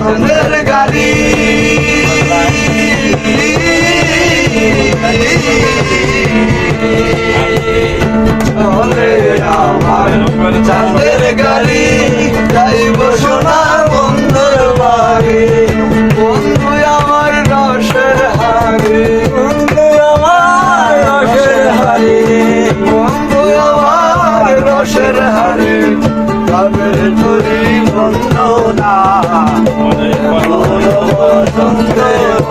রঙের গাড়ি চলে আমার চাঁদের গাড়ি যাইব সোনার বন্ধুর বাড়ি বন্ধু আমার রসের হারে বন্ধু আমার রসের হারে বন্ধু আমার রসের হারে তবে ধরি বন্ধু না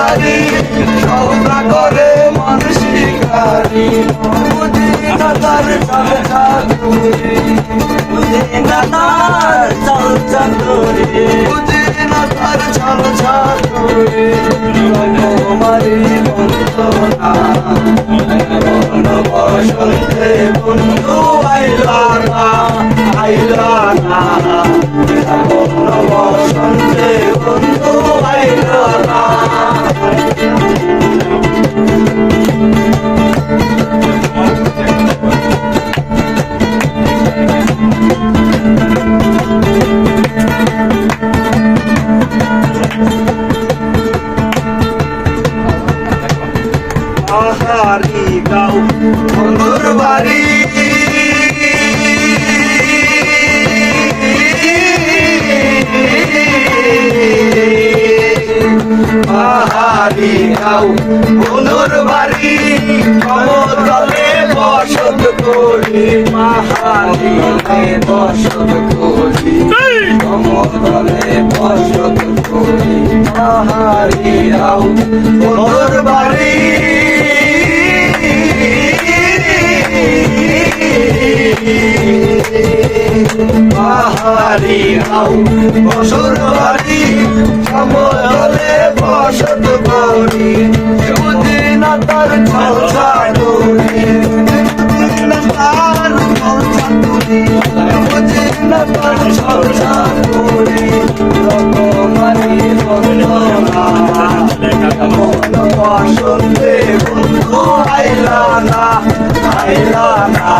দোকানদারি সৌদা করে মন শিকারি। চাতুরি তোমারি বন্ধনা বসন্তে বন্ধু আইলা না আইলা না। বসন্তে বন্ধু আহারি গাও বন্ধুর বাড়ি। আহারি গাও বন্ধুর বাড়ি। কমতলে বসত করি মাহারি বসত করি। কমতলে বসত করি মাহারি গাও বন্ধুর বাড়ি। পাহাড়ি হাউ বসর বাড়ি সমতলে বসত করি। সুদিন তার ছলছা করি সুদিন তার ছলছা করি সুদিন তার ছলছা করি রকমারি মন বসন্তে বন্ধু না, আইলা না